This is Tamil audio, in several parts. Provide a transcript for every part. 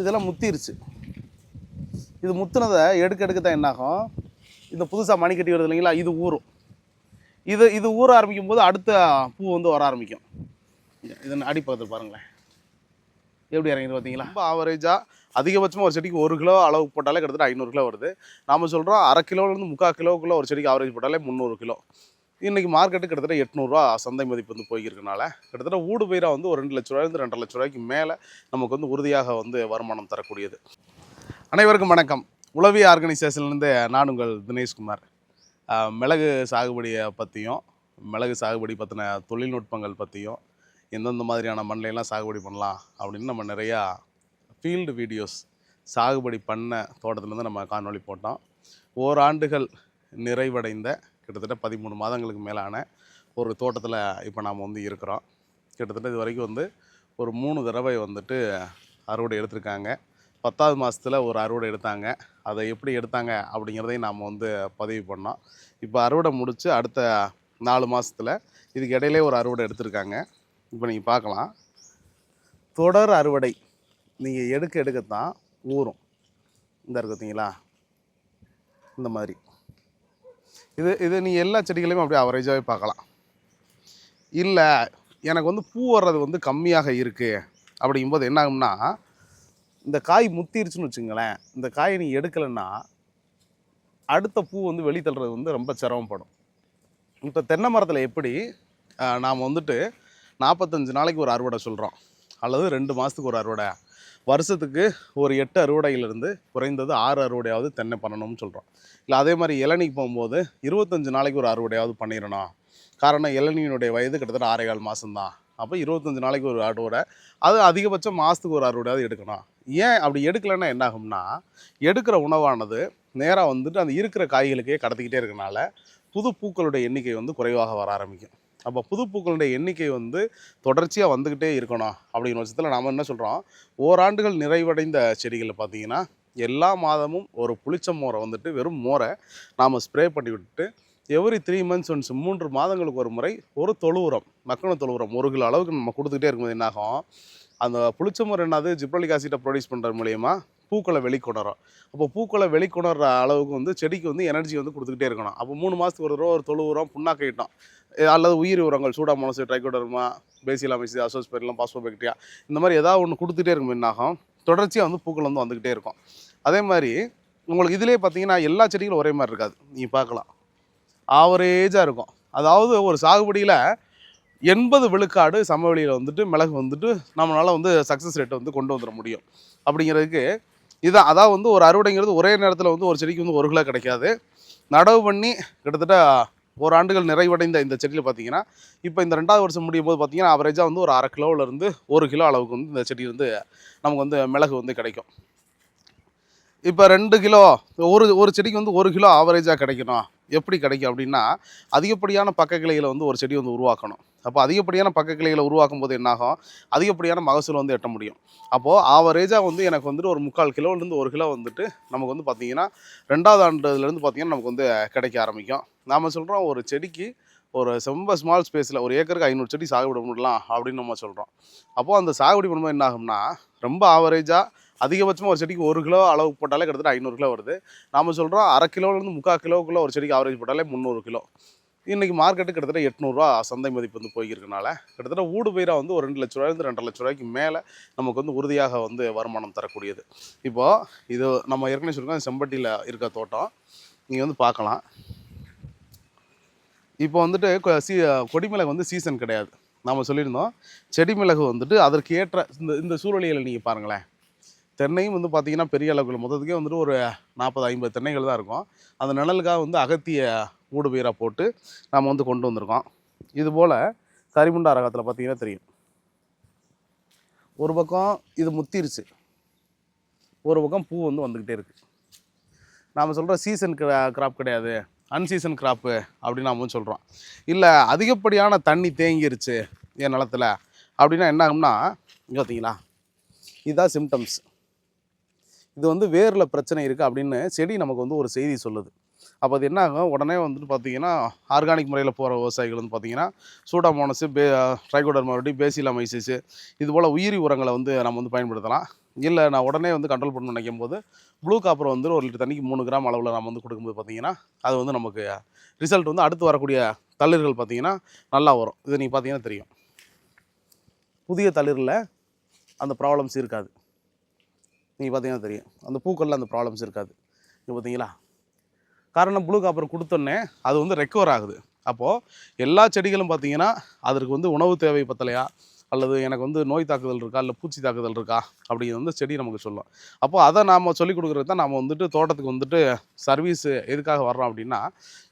இதெல்லாம் முத்திருச்சு. இது முத்துனதை எடுக்க எடுக்க தான் என்னாகும்? இந்த புதுசாக மணி கட்டி வருது இல்லைங்களா? இது ஊறும். இது இது ஊற ஆரம்பிக்கும் போது அடுத்த பூ வந்து வர ஆரம்பிக்கும். இதன் அடிப்பக்கத்தில் பாருங்களேன். எப்படி இறங்கிது பார்த்தீங்களா? ரொம்ப ஆவரேஜாக அதிகபட்சமாக ஒரு செடிக்கு ஒரு கிலோ அளவு போட்டாலே கிட்டத்தட்ட ஐநூறு கிலோ வருது. நாம சொல்கிறோம் அரை கிலோலேருந்து முக்கால் கிலோக்குள்ளே ஒரு செடிக்கு ஆவரேஜ் போட்டாலே முந்நூறு கிலோ. இன்றைக்கி மார்க்கெட்டு கிட்டத்தட்ட எட்நூறுரூவா சந்தை மதிப்பு வந்து போய்க்கிறதுனால கிட்டத்தட்ட ஊடு பயிராக வந்து ஒரு ரெண்டு லட்ச ரூபாயிலிருந்து ரெண்டரை லட்ச ரூபாய்க்கு மேலே நமக்கு வந்து உறுதியாக வந்து வருமானம் தரக்கூடியது. அனைவருக்கும் வணக்கம். உளவி ஆர்கனைசேஷன்லேருந்து நான் உங்கள் தினேஷ்குமார். மிளகு சாகுபடியை பற்றியும் மிளகு சாகுபடி பற்றின தொழில்நுட்பங்கள் பற்றியும் எந்தெந்த மாதிரியான மண்ணில சாகுபடி பண்ணலாம் அப்படின்னு நம்ம நிறையா ஃபீல்டு வீடியோஸ் சாகுபடி பண்ண தோட்டத்துலேருந்து நம்ம காணொலி போட்டோம். ஓராண்டுகள் நிறைவடைந்த கிட்டத்தட்ட பதிமூணு மாதங்களுக்கு மேலான ஒரு தோட்டத்தில் இப்போ நாம் வந்து இருக்கிறோம். கிட்டத்தட்ட இது வரைக்கும் வந்து ஒரு மூணு தடவை வந்துட்டு அறுவடை எடுத்திருக்காங்க. பத்தாவது மாதத்தில் ஒரு அறுவடை எடுத்தாங்க. அதை எப்படி எடுத்தாங்க அப்படிங்கிறதையும் நாம் வந்து பதிவு பண்ணோம். இப்போ அறுவடை முடித்து அடுத்த நாலு மாதத்தில் இதுக்கு இடையிலே ஒரு அறுவடை எடுத்திருக்காங்க. இப்போ நீங்கள் பார்க்கலாம். தொடர் அறுவடை நீங்கள் எடுக்க எடுக்கத்தான் ஊறும். இந்த இருக்கு பார்த்தீங்களா இந்த மாதிரி. இது இது நீ எல்லா செடிகளையும் அப்படியே அவரேஜாகவே பார்க்கலாம். இல்லை எனக்கு வந்து பூ வர்றது வந்து கம்மியாக இருக்குது அப்படிங்கும்போது என்ன ஆகும்னா இந்த காய் முத்திருச்சுன்னு வச்சுங்களேன் இந்த காயை நீ எடுக்கலைன்னா அடுத்த பூ வந்து வெளி தள்ளுறது வந்து ரொம்ப சிரமப்படும். இப்போ தென்னை மரத்தில் எப்படி நாம் வந்துட்டு நாற்பத்தஞ்சு நாளைக்கு ஒரு அறுவடை சொல்கிறோம் அல்லது ரெண்டு மாதத்துக்கு ஒரு அறுவடை. வருஷத்துக்கு ஒரு எட்டு அறுவடையிலிருந்து குறைந்தது ஆறு அறுவடையாவது தென்னை பண்ணணும்னு சொல்கிறோம் இல்லை அதே மாதிரி இளநிக்கு போகும்போது இருபத்தஞ்சு நாளைக்கு ஒரு அறுவடையாவது பண்ணிடணும். காரணம் இளநியினுடைய வயது கிட்டத்தட்ட ஆறேகால் மாதம்தான் அப்போ இருபத்தஞ்சு நாளைக்கு ஒரு அறுவடை அது அதிகபட்சம் மாதத்துக்கு ஒரு அறுவடையாவது எடுக்கணும். ஏன் அப்படி எடுக்கலைன்னா என்ன ஆகும்னா எடுக்கிற உணவானது நேராக வந்துட்டு அந்த இருக்கிற காய்களுக்கே கடத்திக்கிட்டே இருக்கனால புது பூக்களுடைய எண்ணிக்கை வந்து குறைவாக வர ஆரம்பிக்கும். அப்போ புது பூக்களுடைய எண்ணிக்கை வந்து தொடர்ச்சியாக வந்துக்கிட்டே இருக்கணும் அப்படிங்கிற பட்சத்தில் நாம் என்ன சொல்கிறோம் ஓராண்டுகள் நிறைவடைந்த செடிகளில் பார்த்தீங்கன்னா எல்லா மாதமும் ஒரு புளிச்ச மோரை வந்துட்டு வெறும் மோரை நாம் ஸ்ப்ரே பண்ணி விட்டுட்டு எவ்ரி த்ரீ மந்த்ஸ் ஒன்ஸ் மூன்று மாதங்களுக்கு ஒரு முறை ஒரு தொழு உரம் மக்கின தொழு உரம் ஒரு கிலோ அளவுக்கு நம்ம கொடுத்துக்கிட்டே இருக்கும்போது என்னாகும்? அந்த புளிச்சமரம் என்னது? ஜிப்ரலிக் ஆசிட்டை ப்ரொடியூஸ் பண்ணுறது மூலயமா பூக்களை வெளிக்கொணரும். அப்போ பூக்களை வெளிக்கொணர்ற அளவுக்கு வந்து செடிக்கு வந்து எனர்ஜி வந்து கொடுத்துக்கிட்டே இருக்கணும். அப்போ மூணு மாதத்துக்கு ஒரு தடவை ஒரு தொழு உரம் புண்ணாக்கிட்டோம் அல்லது உயிர் உரங்கள் சூடாமோனஸ் ட்ரைகோடர்மா பேசிலாமிசி அசோஸ்பெரிலாம் பாஸ்போபெக்டியா இந்த மாதிரி ஏதாவது ஒன்று கொடுத்துட்டே இருக்கும் என்னாகும். தொடர்ச்சியாக வந்து பூக்கள் வந்து வந்துக்கிட்டே இருக்கும். அதே மாதிரி உங்களுக்கு இதிலே பார்த்தீங்கன்னா எல்லா செடிகளும் ஒரே மாதிரி இருக்காது. நீங்கள் பார்க்கலாம். ஆவரேஜாக இருக்கும். அதாவது ஒரு சாகுபடியில் எண்பது விழுக்காடு சமவெளியில் வந்துட்டு மிளகு வந்துட்டு நம்மளால் வந்து சக்ஸஸ் ரேட்டை வந்து கொண்டு வந்துட முடியும். அப்படிங்கிறதுக்கு இதுதான் அதாவது வந்து ஒரு அறுவடைங்கிறது ஒரே நேரத்தில் வந்து ஒரு செடிக்கு வந்து ஒரு கிலோ கிடைக்காது. நடவு பண்ணி கிட்டத்தட்ட ஒரு ஆண்டுகள் நிறைவடைந்த இந்த செடியில் பார்த்தீங்கன்னா இப்போ இந்த ரெண்டாவது வருஷம் முடியும் போது பார்த்தீங்கன்னா அவரேஜாக வந்து ஒரு அரை கிலோவிலேருந்து ஒரு கிலோ அளவுக்கு வந்து இந்த செடி வந்து நமக்கு வந்து மிளகு வந்து கிடைக்கும். இப்போ ரெண்டு கிலோ ஒரு ஒரு செடிக்கு வந்து ஒரு கிலோ ஆவரேஜாக கிடைக்கணும். எப்படி கிடைக்கும் அப்படின்னா அதிகப்படியான பக்க கிளைகளை வந்து ஒரு செடி வந்து உருவாக்கணும். அப்போ அதிகப்படியான பக்க கிளைகளை உருவாக்கும் போது என்னாகும்? அதிகப்படியான மகசூல் வந்து எட்ட முடியும். அப்போது ஆவரேஜாக வந்து எனக்கு வந்துட்டு ஒரு முக்கால் கிலோலேருந்து ஒரு கிலோ வந்துட்டு நமக்கு வந்து பார்த்திங்கன்னா ரெண்டாவது ஆண்டுலேருந்து பார்த்திங்கன்னா நமக்கு வந்து கிடைக்க ஆரம்பிக்கும். நாம் சொல்கிறோம் ஒரு செடிக்கு ஒரு ரொம்ப ஸ்மால் ஸ்பேஸில் ஒரு ஏக்கருக்கு ஐநூறு செடி சாகுபடி பண்ணலாம் அப்படின்னு நம்ம சொல்கிறோம் அப்போது அந்த சாகுபடி பண்ணும்போது என்ன ஆகும்னா ரொம்ப ஆவரேஜாக அதிகபட்சமாக ஒரு செடிக்கு ஒரு கிலோ அளவு போட்டாலே கிட்டத்தட்ட ஐநூறு கிலோ வருது. நாம் சொல்கிறோம் அரை கிலோலேருந்து முக்கால் கிலோக்குள்ளே ஒரு செடிக்கு ஆவரேஜ் போட்டாலே முந்நூறு கிலோ. இன்றைக்கி மார்க்கெட்டு கிட்டத்தட்ட எட்நூறுரூவா சந்தை மதிப்பு வந்து போய்க்கிறதுனால கிட்டத்தட்ட ஊடு பயிராக வந்து ஒரு ரெண்டு லட்ச ரூபாயிலிருந்து ரெண்டரை லட்ச ரூபாய்க்கு மேலே நமக்கு வந்து உறுதியாக வந்து வருமானம் தரக்கூடியது. இப்போது இது நம்ம ஏற்கனவே சொல்லியிருக்கோம் செம்பட்டியில் இருக்க தோட்டம். நீங்கள் வந்து பார்க்கலாம். இப்போ வந்துட்டு கொ- கொடிமிளகு வந்து சீசன் கிடையாது. நாம் சொல்லியிருந்தோம் செடி மிளகு வந்துட்டு அதற்கு ஏற்ற இந்த இந்த சூழ்நிலையில் நீங்கள் பாருங்களேன். தென்னையும் வந்து பார்த்திங்கன்னா பெரிய அளவுக்கு மொத்தத்துக்கே வந்துட்டு ஒரு நாற்பது ஐம்பது தென்னைகள் தான் இருக்கும். அந்த நிழலுக்காக வந்து அகத்திய ஊடு பயிராக போட்டு நாம் வந்து கொண்டு வந்திருக்கோம். இது போல் கரிமுண்டா ரகத்தில் பார்த்திங்கன்னா தெரியும். ஒரு பக்கம் இது முத்திருச்சு. ஒரு பக்கம் பூ வந்து வந்துக்கிட்டே இருக்குது நாம் சொல்கிற சீசன் கிராப் கிடையாது. அன்சீசன் கிராப்பு அப்படின்னு நாம் வந்து சொல்கிறோம் இல்லை அதிகப்படியான தண்ணி தேங்கிருச்சு என் நிலத்துல அப்படின்னா என்ன ஆகும்னா இங்கே பார்த்தீங்களா இதுதான் சிம்டம்ஸ் இது வந்து வேரில் பிரச்சனை இருக்குது அப்படின்னு செடி நமக்கு வந்து ஒரு செய்தி சொல்லுது. அப்போ அது என்ன ஆகும் உடனே வந்துட்டு பார்த்தீங்கன்னா ஆர்கானிக் முறையில் போகிற விவசாயிகள் வந்து பார்த்தீங்கன்னா சூடாமோனஸு பே ட்ரைகோடர்மாவட்டி பேசிலா மைசிஸு இது போல் உயிரி உரங்களை வந்து நம்ம வந்து பயன்படுத்தலாம். இல்லை நான் உடனே வந்து கண்ட்ரோல் பண்ணணும்னு நினைக்கும் போது ப்ளூ காப்பர் வந்து ஒரு லிட்டர் தண்ணிக்கு மூணு கிராம் அளவில் நம்ம வந்து கொடுக்கும்போது பார்த்திங்கன்னா அது வந்து நமக்கு ரிசல்ட் வந்து அடுத்து வரக்கூடிய தளிர்கள் பார்த்தீங்கன்னா நல்லா வரும். இது நீங்கள் பார்த்தீங்கன்னா தெரியும். புதிய தளிரில் அந்த ப்ராப்ளம்ஸ் இருக்காது. நீங்கள் பார்த்தீங்கன்னா தெரியும். அந்த பூக்களில் அந்த ப்ராப்ளம்ஸ் இருக்காது. இது பார்த்தீங்களா காரணம் ப்ளூ காப்பர் கொடுத்தோன்னே அது வந்து ரெக்கவர் ஆகுது. அப்போது எல்லா செடிகளும் பார்த்தீங்கன்னா அதற்கு வந்து உணவு தேவை பத்தலையா? அல்லது எனக்கு வந்து நோய் தாக்குதல் இருக்கா? இல்லை பூச்சி தாக்குதல் இருக்கா? அப்படிங்கிறது வந்து செடி நமக்கு சொல்லும். அப்போது அதை நாம் சொல்லிக் கொடுக்குறது தான் நம்ம வந்துட்டு தோட்டத்துக்கு வந்துட்டு சர்வீஸ் எதுக்காக வர்றோம் அப்படின்னா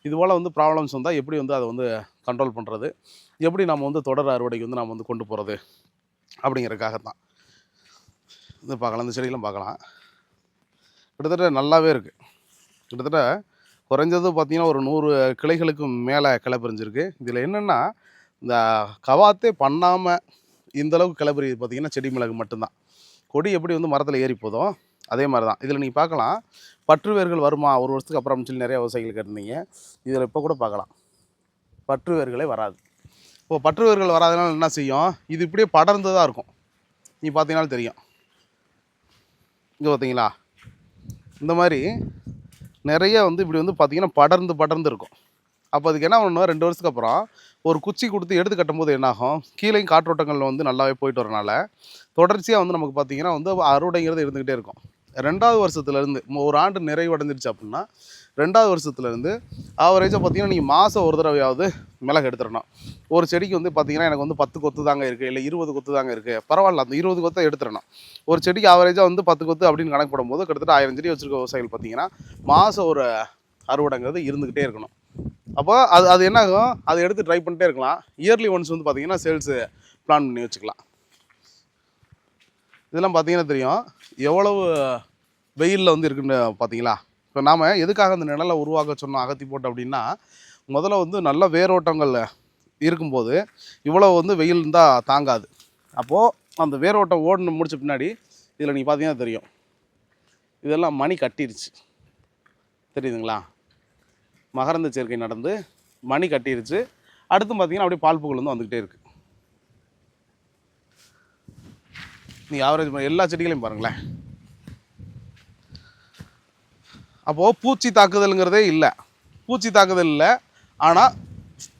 இது போல் வந்து ப்ராப்ளம்ஸ் வந்தால் எப்படி வந்து அதை வந்து கண்ட்ரோல் பண்ணுறது எப்படி நம்ம வந்து தொடர் அறுவடைக்கு வந்து நம்ம வந்து கொண்டு போகிறது அப்படிங்கிறதுக்காக தான் இது பார்க்கலாம். இந்த செடிகளும் பார்க்கலாம். கிட்டத்தட்ட நல்லாவே இருக்குது கிட்டத்தட்ட குறைஞ்சது பார்த்தீங்கன்னா ஒரு நூறு கிளைகளுக்கு மேலே கிளை பிரிஞ்சிருக்கு. இதில் என்னென்னா இந்த கவாத்தே பண்ணாமல் இந்தளவுக்கு கிளை பார்த்தீங்கன்னா செடி மிளகு மட்டும்தான். கொடி எப்படி வந்து மரத்தில் ஏறி போதும் அதே மாதிரி தான் இதில் நீங்கள் பார்க்கலாம். பற்று வேர்கள் வருமா? ஒரு வருஷத்துக்கு அப்புறம் சொல்லி நிறைய விவசாயிகள் கேட்டிருந்தீங்க. இதில் இப்போ கூட பார்க்கலாம். பற்று வேர்களே வராது. இப்போ பற்று வேர்கள் வராதனால என்ன செய்யும்? இது இப்படியே படர்ந்து தான் இருக்கும். நீ பார்த்தீங்கன்னாலும் தெரியும். இங்கே பார்த்தீங்களா இந்த மாதிரி நிறைய வந்து இப்படி வந்து பார்த்திங்கன்னா படர்ந்து படர்ந்து இருக்கும். அப்போ அதுக்கு என்ன பண்ணணும்? ரெண்டு வருஷத்துக்கு அப்புறம் ஒரு குச்சி கொடுத்து எடுத்து கட்டும்போது என்னாகும்? கீழே காற்றோட்டங்கள் வந்து நல்லாவே போயிட்டு வரனால தொடர்ச்சியாக வந்து நமக்கு பார்த்தீங்கன்னா வந்து அறுவடைங்கிறது இருந்துக்கிட்டே இருக்கும். ரெண்டாவது வருஷத்துலேருந்து ஒரு ஆண்டு நிறைவடைஞ்சிருச்சு அப்படின்னா ரெண்டாவது வருஷத்துலேருந்து ஆவரேஜாக பார்த்தீங்கன்னா நீங்கள் மாதம் ஒரு தடவையாவது மிளகு எடுத்துடணும். ஒரு செடிக்கு வந்து பார்த்தீங்கன்னா எனக்கு வந்து பத்து கொத்து தாங்க இருக்குது இல்லை இருபது கொத்து தாங்க இருக்குது பரவாயில்ல அந்த இருபது கொத்தை எடுத்துடணும். ஒரு செடிக்கு ஆவரேஜாக வந்து பத்து கொத்து அப்படின்னு கணக்கு போடும்போது கிட்டத்தட்ட ஆயிரம் செடி வச்சுருக்க விவசாயிகள் பார்த்தீங்கன்னா மாதம் ஒரு அறுவடைங்கிறது இருந்துக்கிட்டே இருக்கணும். அப்போ அது அது என்ன ஆகும் அதை எடுத்து ட்ரை பண்ணிட்டே இருக்கலாம். இயர்லி ஒன்ஸ் வந்து பார்த்தீங்கன்னா சேல்ஸு பிளான் பண்ணி வச்சுக்கலாம். இதெல்லாம் பார்த்தீங்கன்னா தெரியும். எவ்வளவு வெயிலில் வந்து இருக்குன்னு பார்த்தீங்களா? இப்போ நாம் எதுக்காக அந்த நிழலை உருவாக்க சொன்னோம் அகத்தி போட்டு அப்படின்னா முதல்ல வந்து நல்ல வேரோட்டங்கள் இருக்கும்போது இவ்வளோ வந்து வெயில் இருந்தால் தாங்காது. அப்போது அந்த வேரோட்டம் ஓடணும் முடிச்ச பின்னாடி இதில் நீங்கள் பார்த்தீங்கன்னா தெரியும். இதெல்லாம் மணி கட்டிருச்சு. தெரியுதுங்களா? மகரந்த சேர்க்கை நடந்து மணி கட்டிருச்சு. அடுத்து பார்த்தீங்கன்னா அப்படியே பால் பூக்கள் வந்து வந்துக்கிட்டே இருக்குது நீங்கள் ஆவரேஜ் எல்லா செடிகளையும் பாருங்களேன். அப்போது பூச்சி தாக்குதலுங்கிறதே இல்லை. பூச்சி தாக்குதல் இல்லை. ஆனால்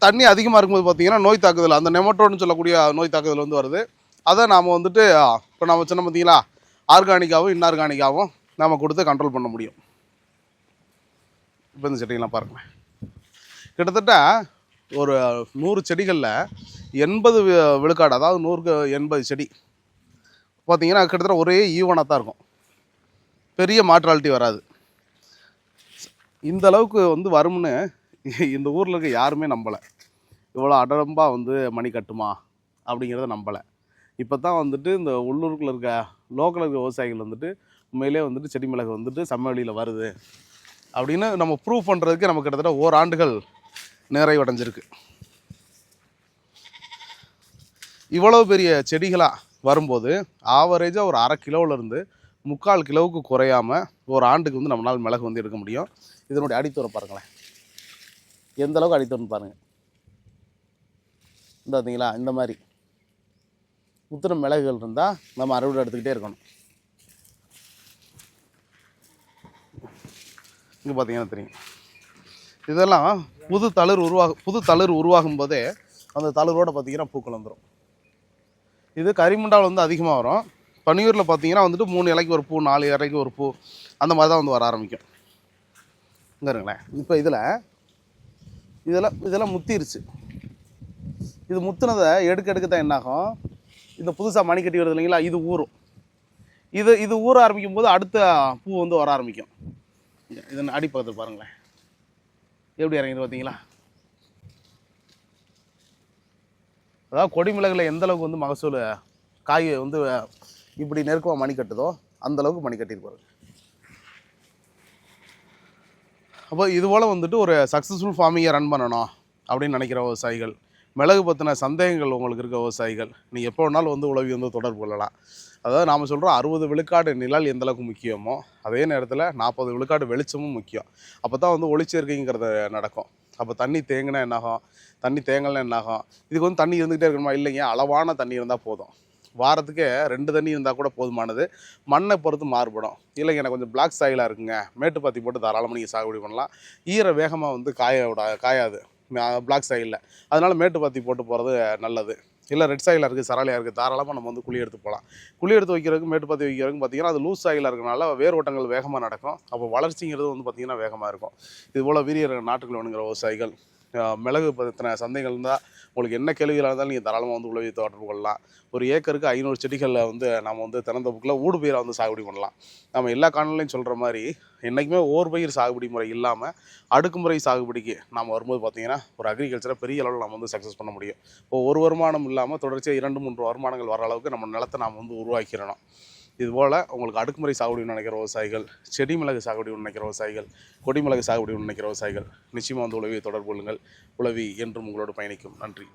தண்ணி அதிகமாக இருக்கும்போது பார்த்தீங்கன்னா நோய் தாக்குதல் அந்த நெமட்டோன்னு சொல்லக்கூடிய நோய் தாக்குதல் வந்து வருது. அதை நாம் வந்துட்டு இப்போ நம்ம சின்ன பார்த்தீங்களா ஆர்கானிக்காகவும் இன்ஆர்கானிக்காகவும் நாம் கொடுத்து கண்ட்ரோல் பண்ண முடியும். இப்போ இந்த செடிகள்லாம் பாருங்களேன். கிட்டத்தட்ட ஒரு நூறு செடிகளில் எண்பது விழுக்காடு அதாவது நூறுக்கு எண்பது செடி பார்த்தீங்கன்னா கிட்டத்தட்ட ஒரே ஈவனாக தான் இருக்கும். பெரிய மாற்றாலிட்டி வராது. இந்த அளவுக்கு வந்து வரும்னு இந்த ஊரில் இருக்க யாருமே நம்பலை. இவ்வளோ அடரம்பாக வந்து மணி கட்டுமா? அப்படிங்கிறத நம்பலை. இப்போ தான் வந்துட்டு இந்த உள்ளூருக்குள்ள இருக்க லோக்கல் இருக்க விவசாயிகள் வந்துட்டு உண்மையிலே வந்துட்டு செடி மிளகு வந்துட்டு சமவெளியில் வருது. அப்படின்னு நம்ம ப்ரூவ் பண்ணுறதுக்கு நம்ம கிட்டத்தட்ட ஓராண்டுகள் நிறைவடைஞ்சிருக்கு. இவ்வளவு பெரிய செடிகளாக வரும்போது ஆவரேஜாக ஒரு அரை கிலோவிலேருந்து முக்கால் கிலோவுக்கு குறையாம ஒரு ஆண்டுக்கு வந்து நம்மளால் மிளகு வந்து எடுக்க முடியும். இதனுடைய அடித்தூரம் பாருங்களேன். எந்த அளவுக்கு அடித்தூரம் பாருங்கள் இந்த பார்த்தீங்களா இந்த மாதிரி. முத்திர மிளகுகள் இருந்தால் நம்ம அறுவடை எடுத்துக்கிட்டே இருக்கணும். இங்கே பார்த்தீங்கன்னா தெரியும். இதெல்லாம் புது தளிர் உருவாக புது தளிர் உருவாகும் போதே அந்த தளிரோடு பார்த்தீங்கன்னா பூக்கள் வந்துடும் இது கரிமுண்டாவில் வந்து அதிகமாக வரும். பனியூரில் பார்த்தீங்கன்னா வந்துட்டு மூணு இலைக்கு ஒரு பூ நாலு இலைக்கு ஒரு பூ அந்த மாதிரி தான் வந்து வர ஆரம்பிக்கும். இங்க இருங்களேன் இப்போ இதில் இதெல்லாம் இதெல்லாம் முத்திருச்சு. இது முத்துனதை எடுக்க எடுக்க தான் என்னாகும்? இந்த புதுசாக மணி கட்டி வருது இல்லைங்களா? இது ஊறும். இது இது ஊற ஆரம்பிக்கும் போது அடுத்த பூ வந்து வர ஆரம்பிக்கும். இதை இதன் அடிப்பக்கத்தில் பாருங்களேன். எப்படி இறங்கிது பார்த்தீங்களா அதாவது கொடி மிளகுல எந்த அளவுக்கு வந்து மகசூல் காய் வந்து இப்படி நெருக்கமாக மணி கட்டுதோ அந்த அளவுக்கு மணி கட்டியிருப்பாரு. அப்போ இது போல் வந்துட்டு ஒரு சக்ஸஸ்ஃபுல் ஃபார்மிங்கை ரன் பண்ணணும் அப்படின்னு நினைக்கிற விவசாயிகள் மிளகு பற்றின சந்தேகங்கள் உங்களுக்கு இருக்க விவசாயிகள் நீங்கள் எப்போ வேணாலும் வந்து உழவி வந்து தொடர்பு கொள்ளலாம். அதாவது நாம் சொல்கிறோம் அறுபது விழுக்காடு நிழல் எந்தளவுக்கு முக்கியமோ அதே நேரத்தில் நாற்பது விழுக்காடு வெளிச்சமும் முக்கியம். அப்போ தான் வந்து ஒளிச்சேர்க்கைங்கிறது நடக்கும். அப்போ தண்ணி தேங்கினா என்னாகும்? தண்ணி தேங்கலைன்னா என்னாகும்? இதுக்கு வந்து தண்ணி இருந்துகிட்டே இருக்கணுமா? இல்லைங்க. அளவான தண்ணி இருந்தால் போதும். வாரத்துக்கு ரெண்டு தண்ணி இருந்தால் கூட போதுமானது. மண்ணை பொறுத்து மாறுபடும். இல்லைங்க எனக்கு கொஞ்சம் பிளாக் சாயிலாக இருக்குங்க. மேட்டு பாத்தி போட்டு தாராளமாக நீங்கள் சாகுபடி பண்ணலாம். ஈர வேகமாக வந்து காய விட காயாது. பிளாக் சாயிலில் அதனால் மேட்டு பாத்தி போட்டு போகிறது நல்லது. இல்லை ரெட் சாயிலாக இருக்குது சரளையாக இருக்குது தாராளமாக நம்ம வந்து குழி எடுத்து போகலாம் குழி எடுத்து வைக்கிறதுக்கு மேட்டு பற்றி வைக்கிறதுக்கு பார்த்தீங்கன்னா அது லூஸ் சாயிலாக இருக்கனால வேர் ஓட்டங்கள் வேகமாக நடக்கும். அப்போ வளர்ச்சிங்கிறது வந்து பார்த்திங்கன்னா வேகமாக இருக்கும். இது போல் வீரிய நாட்டுக்குள்ள வேணுங்கிற விவசாயிகள் மிளகு பற்றின சந்தைகள் இருந்தால் உங்களுக்கு என்ன கேள்விகளாக இருந்தாலும் நீங்கள் தாராளமாக வந்து உழவி தொடர்பு கொள்ளலாம். ஒரு ஏக்கருக்கு ஐநூறு செடிகளில் வந்து நம்ம வந்து திறந்தப்புக்கில் ஊடு பயிரை வந்து சாகுபடி பண்ணலாம். நம்ம எல்லா காணொலியும் சொல்கிற மாதிரி என்றைக்குமே ஓர் பயிர் சாகுபடி முறை இல்லாமல் அடுக்குமுறை சாகுபடிக்கு நாம் வரும்போது பார்த்திங்கன்னா ஒரு அக்ரிகல்ச்சரை பெரிய அளவில் நம்ம வந்து சக்ஸஸ் பண்ண முடியும். இப்போ ஒரு வருமானம் இல்லாமல் தொடர்ச்சியாக இரண்டு மூன்று வருமானங்கள் வர அளவுக்கு நம்ம நிலத்தை நாம் வந்து உருவாக்கிடணும். இதுபோல் உங்களுக்கு அடுக்குமுறை சாகுபடி நினைக்கிற விவசாயிகள் செடி மிளகு சாகுபடி நினைக்கிற விவசாயிகள் கொடி மிளகு சாகுபடி நினைக்கிற விவசாயிகள் நிச்சயமாக வந்து உழவியை தொடர்பு கொள்ளுங்கள். உழவி என்றும் உங்களோடு பயணிக்கும். நன்றி.